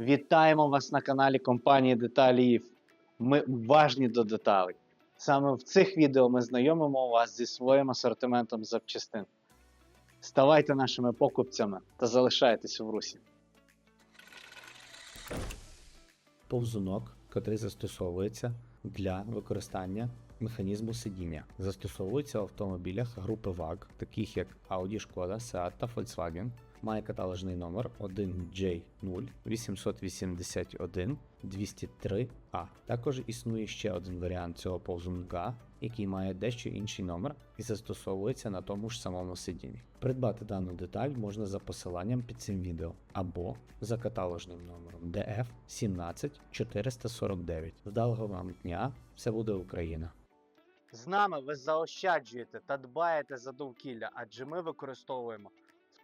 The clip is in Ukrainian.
Вітаємо вас на каналі компанії Деталіїв. Ми уважні до деталей. Саме в цих відео ми знайомимо вас зі своїм асортиментом запчастин. Ставайте нашими покупцями та залишайтесь в русі. повзунок, котрий застосовується для використання механізму сидіння. Застосовується в автомобілях групи VAG, таких як Audi, Шкода, Seat та Volkswagen. Має каталожний номер 1J0 881 203A. Також існує ще один варіант цього повзунка, який має дещо інший номер і застосовується на тому ж самому сидінні. Придбати дану деталь можна за посиланням під цим відео або за каталожним номером DF 17449. Вдалого вам дня! Все буде Україна! З нами ви заощаджуєте та дбаєте за довкілля, адже ми використовуємо